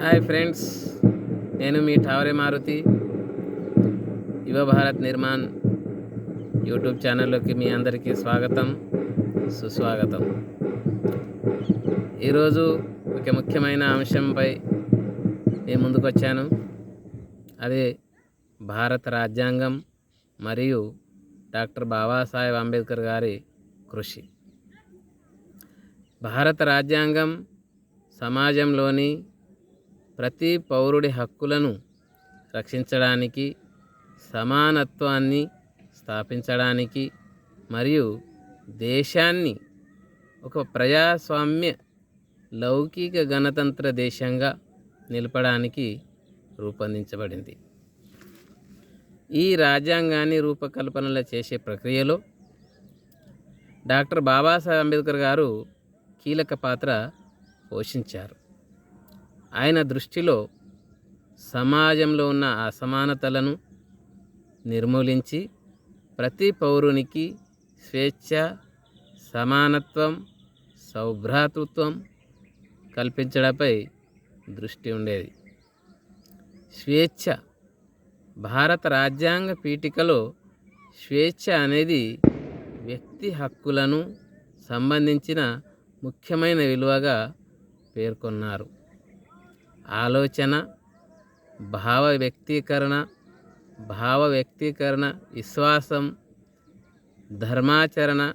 Hi friends నేను మీ ఠావరే మారుతి. యువ Bharat Nirman YouTube ఛానల్లోకి మీ అందరికీ స్వాగతం సుస్వాగతం. ఈరోజు ఒక ముఖ్యమైన అంశంపై నేను ముందుకు వచ్చాను అదే భారత రాజ్యాంగం మరియు డాక్టర్ బాబాసాహెబ్ అంబేద్కర్ గారి కృషి. భారత రాజ్యాంగం సమాజంలోని ప్రతి పౌరుడి హక్కులను రక్షించడానికి సమానత్వాన్ని స్థాపించడానికి మరియు దేశాన్ని ఒక ప్రజాస్వామ్య లౌకిక గణతంత్ర దేశంగా నిలపడానికి రూపొందించబడింది. ఈ రాజ్యాంగాన్ని రూపకల్పనలు చేసే ప్రక్రియలో డాక్టర్ బాబాసాహెబ్ అంబేద్కర్ గారు కీలక పాత్ర పోషించారు. ఆయన దృష్టిలో సమాజంలో ఉన్న అసమానతలను నిర్మూలించి ప్రతి పౌరునికి స్వేచ్ఛ సమానత్వం సౌభ్రాతృత్వం కల్పించడంపై దృష్టి ఉండేది. స్వేచ్ఛ భారత రాజ్యాంగ పీఠికలో స్వేచ్ఛ అనేది వ్యక్తి హక్కులను సంబంధించిన ముఖ్యమైన విలువగా పేర్కొన్నారు. ఆలోచన భావ వ్యక్తీకరణ భావ వ్యక్తీకరణ విశ్వాసం ధర్మాచరణ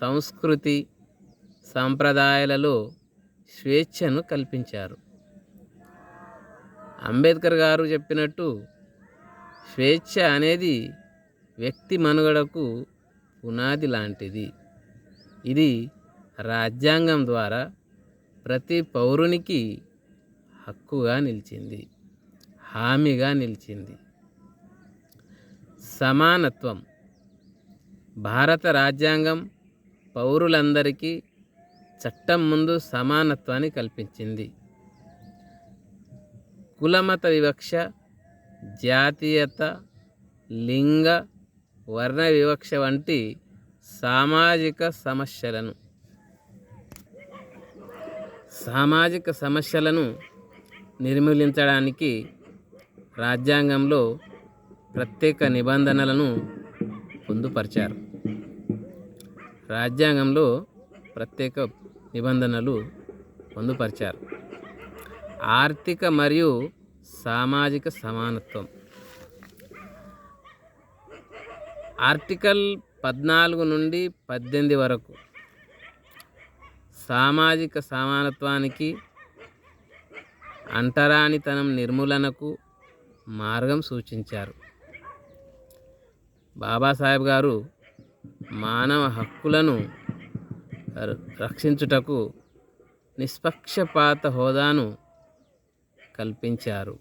సంస్కృతి సాంప్రదాయాలలో స్వేచ్ఛను కల్పించారు. అంబేద్కర్ గారు చెప్పినట్టు స్వేచ్ఛ అనేది వ్యక్తి మనుగడకు పునాది లాంటిది. ఇది రాజ్యాంగం ద్వారా ప్రతి పౌరునికి హక్కుగా నిలిచింది హామీగా నిలిచింది. సమానత్వం భారత రాజ్యాంగం పౌరులందరికీ చట్టం ముందు సమానత్వాన్ని కల్పించింది. కులమత వివక్ష జాతీయత లింగ వర్ణ వివక్ష వంటి సామాజిక సమస్యలను సామాజిక సమస్యలను నిర్మూలించడానికి రాజ్యాంగంలో ప్రత్యేక నిబంధనలను పొందుపరిచారు. రాజ్యాంగంలో ప్రత్యేక నిబంధనలు పొందుపరిచారు. ఆర్థిక మరియు సామాజిక సమానత్వం. ఆర్టికల్ పద్నాలుగు నుండి పద్దెనిమిది వరకు సామాజిక సమానత్వానికి అంటరానితనం నిర్మూలనకు మార్గం సూచించారు. బాబాసాహెబ్ గారు మానవ హక్కులను రక్షించుటకు నిష్పక్షపాత హోదాను కల్పించారు.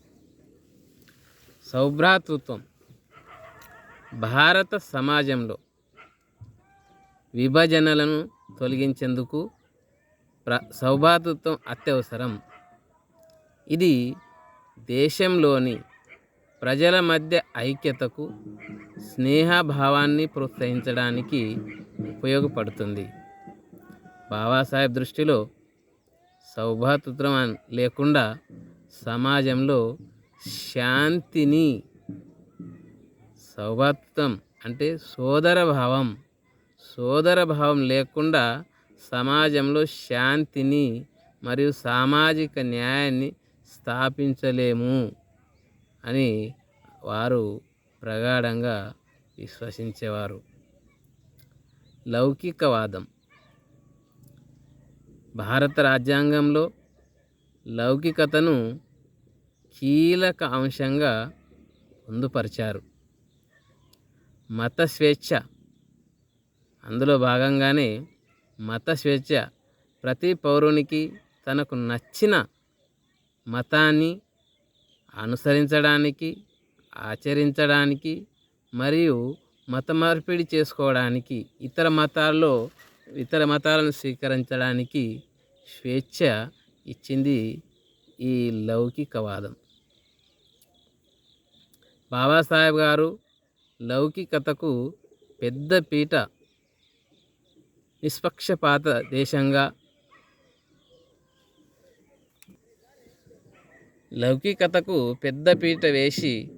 సౌభ్రాతృత్వం భారత సమాజంలో విభజనలను తొలగించేందుకు ప్ర సౌభాతృత్వం అత్యవసరం. ఇది దేశంలోని ప్రజల మధ్య ఐక్యతకు స్నేహభావాన్ని ప్రోత్సహించడానికి ఉపయోగపడుతుంది. బాబాసాహెబ్ దృష్టిలో సౌభాతృత్వం లేకుండా సమాజంలో శాంతిని సౌభాతృత్వం అంటే సోదర భావం సోదర భావం లేకుండా సమాజంలో శాంతిని మరియు సామాజిక న్యాయాన్ని స్థాపించలేము అని వారు ప్రగాఢంగా విశ్వసించేవారు. లౌకికవాదం. భారత రాజ్యాంగంలో లౌకికతను కీలక అంశంగా పొందుపరిచారు. మత స్వేచ్ఛ. అందులో భాగంగానే మత స్వేచ్ఛ ప్రతి పౌరునికి తనకు నచ్చిన మతాన్ని అనుసరించడానికి ఆచరించడానికి మరియు మత మార్పిడి చేసుకోవడానికి ఇతర మతాల్లో ఇతర మతాలను స్వీకరించడానికి స్వేచ్ఛ ఇచ్చింది ఈ లౌకికవాదం. బాబాసాహెబ్ గారు లౌకికతకు పెద్ద పీట నిష్పక్షపాత దేశంగా లౌకికతకు పెద్దపీట వేసి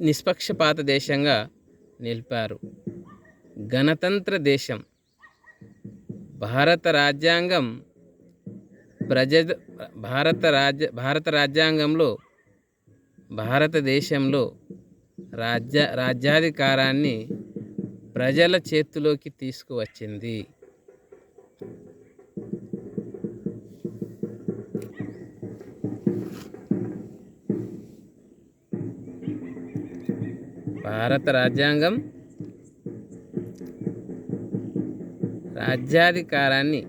నిష్పక్షపాత దేశంగా నిలిపారు. గణతంత్ర దేశం. భారత రాజ్యాంగం ప్రజ భారత రాజ్య భారత రాజ్యాంగంలో భారతదేశంలో రాజ్య రాజ్యాధికారాన్ని ప్రజల చేతిలోకి తీసుకువచ్చింది. భారత రాజ్యాంగం రాజ్యాధికారాన్ని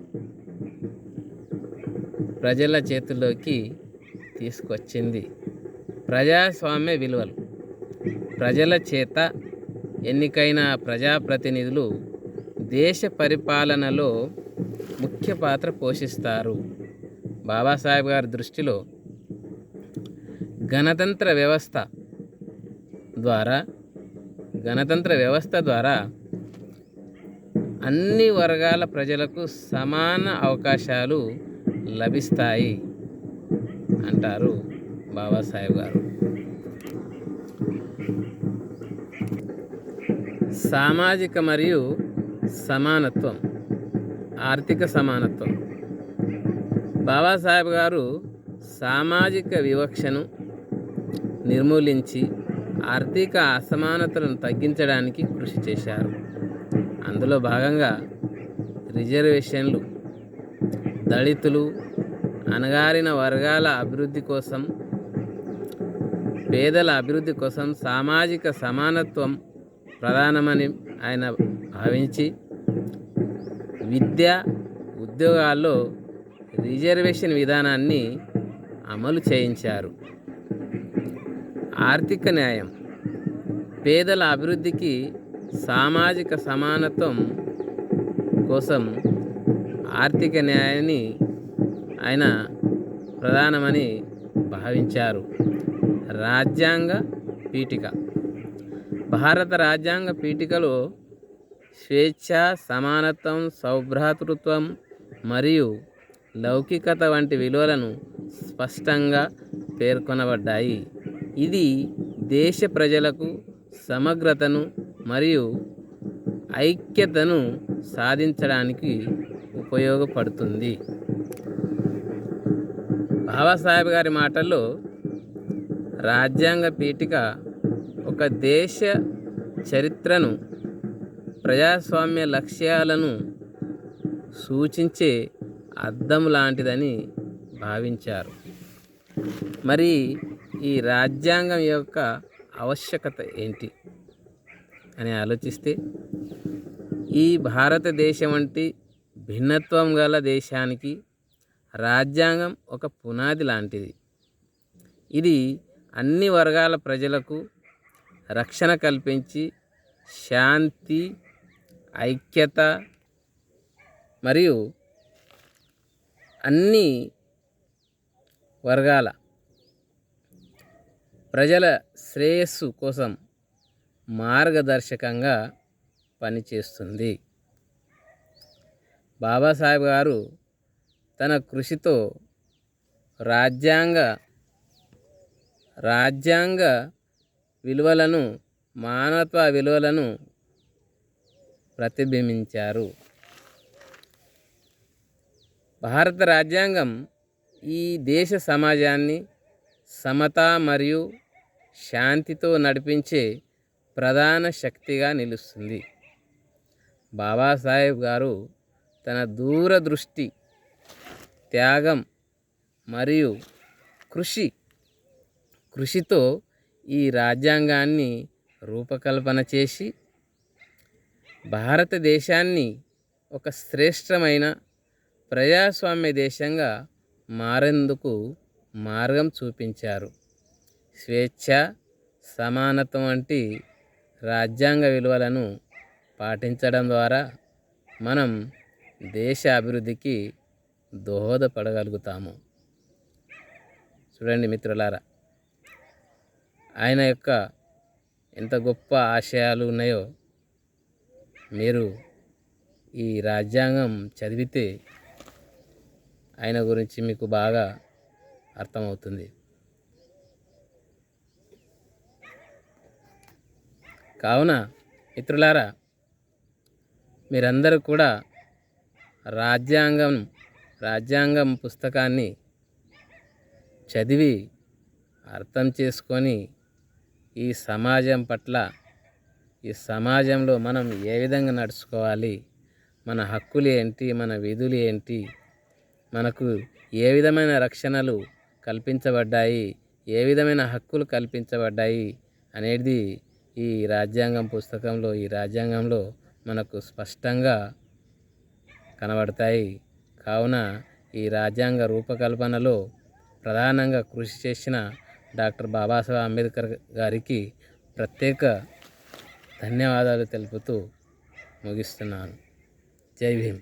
ప్రజల చేతుల్లోకి తీసుకొచ్చింది. ప్రజాస్వామ్య విలువలు. ప్రజల చేత ఎన్నికైన ప్రజాప్రతినిధులు దేశ పరిపాలనలో ముఖ్య పాత్ర పోషిస్తారు. బాబాసాహెబ్ గారి దృష్టిలో గణతంత్ర వ్యవస్థ ద్వారా గణతంత్ర వ్యవస్థ ద్వారా అన్ని వర్గాల ప్రజలకు సమాన అవకాశాలు లభిస్తాయి అంటారు బాబాసాహెబ్ గారు. సామాజిక మరియు సమానత్వం ఆర్థిక సమానత్వం. బాబాసాహెబ్ గారు సామాజిక వివక్షను నిర్మూలించి ఆర్థిక అసమానతలను తగ్గించడానికి కృషి చేశారు. అందులో భాగంగా రిజర్వేషన్లు దళితులు అణగారిన వర్గాల అభివృద్ధి కోసం పేదల అభివృద్ధి కోసం సామాజిక సమానత్వం ప్రధానమని ఆయన భావించి విద్య ఉద్యోగాల్లో రిజర్వేషన్ విధానాన్ని అమలు చేయించారు. ఆర్థిక న్యాయం. పేదల అభివృద్ధికి సామాజిక సమానత్వం కోసం ఆర్థిక న్యాయాన్ని ఆయన ప్రధానమని భావించారు. రాజ్యాంగ పీఠిక. భారత రాజ్యాంగ పీఠికలో స్వేచ్ఛ సమానత్వం సౌభ్రాతృత్వం మరియు లౌకికత వంటి విలువలను స్పష్టంగా పేర్కొనబడ్డాయి. ఇది దేశ ప్రజలకు సమగ్రతను మరియు ఐక్యతను సాధించడానికి ఉపయోగపడుతుంది. బాబాసాహెబ్ గారి మాటల్లో రాజ్యాంగ పీఠిక ఒక దేశ చరిత్రను ప్రజాస్వామ్య లక్ష్యాలను సూచించే అద్దం లాంటిదని భావించారు. మరి ఈ రాజ్యాంగం యొక్క ఆవశ్యకత ఏంటి అని ఆలోచిస్తే ఈ భారతదేశం వంటి భిన్నత్వం గల దేశానికి రాజ్యాంగం ఒక పునాది లాంటిది. ఇది అన్ని వర్గాల ప్రజలకు రక్షణ కల్పించి శాంతి ఐక్యత మరియు అన్ని వర్గాల ప్రజల శ్రేయస్సు కోసం మార్గదర్శకంగా పనిచేస్తుంది. బాబాసాహెబ్ గారు తన కృషితో రాజ్యాంగ రాజ్యాంగ విలువలను మానవత్వ విలువలను ప్రతిబింబించారు. భారత రాజ్యాంగం ఈ దేశ సమాజాన్ని సమత మరియు శాంతితో నడిపించే ప్రధాన శక్తిగా నిలుస్తుంది. బాబాసాహెబ్ గారు తన దూరదృష్టి త్యాగం మరియు కృషి కృషితో ఈ రాజ్యాంగాన్ని రూపకల్పన చేసి భారతదేశాన్ని ఒక శ్రేష్టమైన ప్రజాస్వామ్య దేశంగా మారేందుకు మార్గం చూపించారు. స్వేచ్ఛ సమానత్వం వంటి రాజ్యాంగ విలువలను పాటించడం ద్వారా మనం దేశ అభివృద్ధికి దోహదపడగలుగుతాము. చూడండి మిత్రులారా ఆయన యొక్క ఎంత గొప్ప ఆశయాలు ఉన్నాయో మీరు ఈ రాజ్యాంగం చదివితే ఆయన గురించి మీకు బాగా అర్థమవుతుంది. కావున మిత్రులారా మీరందరూ కూడా రాజ్యాంగం రాజ్యాంగం పుస్తకాన్ని చదివి అర్థం చేసుకొని ఈ సమాజం పట్ల ఈ సమాజంలో మనం ఏ విధంగా నడుచుకోవాలి మన హక్కులు ఏంటి మన విధులు ఏంటి మనకు ఏ విధమైన రక్షణలు కల్పించబడ్డాయి. ఏ విధమైన హక్కులు కల్పించబడ్డాయి అనేది ఈ రాజ్యాంగం పుస్తకంలో ఈ రాజ్యాంగంలో మనకు స్పష్టంగా కనబడతాయి. కావున ఈ రాజ్యాంగ రూపకల్పనలో ప్రధానంగా కృషి చేసిన డాక్టర్ బాబాసాహెబ్ అంబేద్కర్ గారికి ప్రత్యేక ధన్యవాదాలు తెలుపుతూ ముగిస్తున్నాను. జై భీమ్.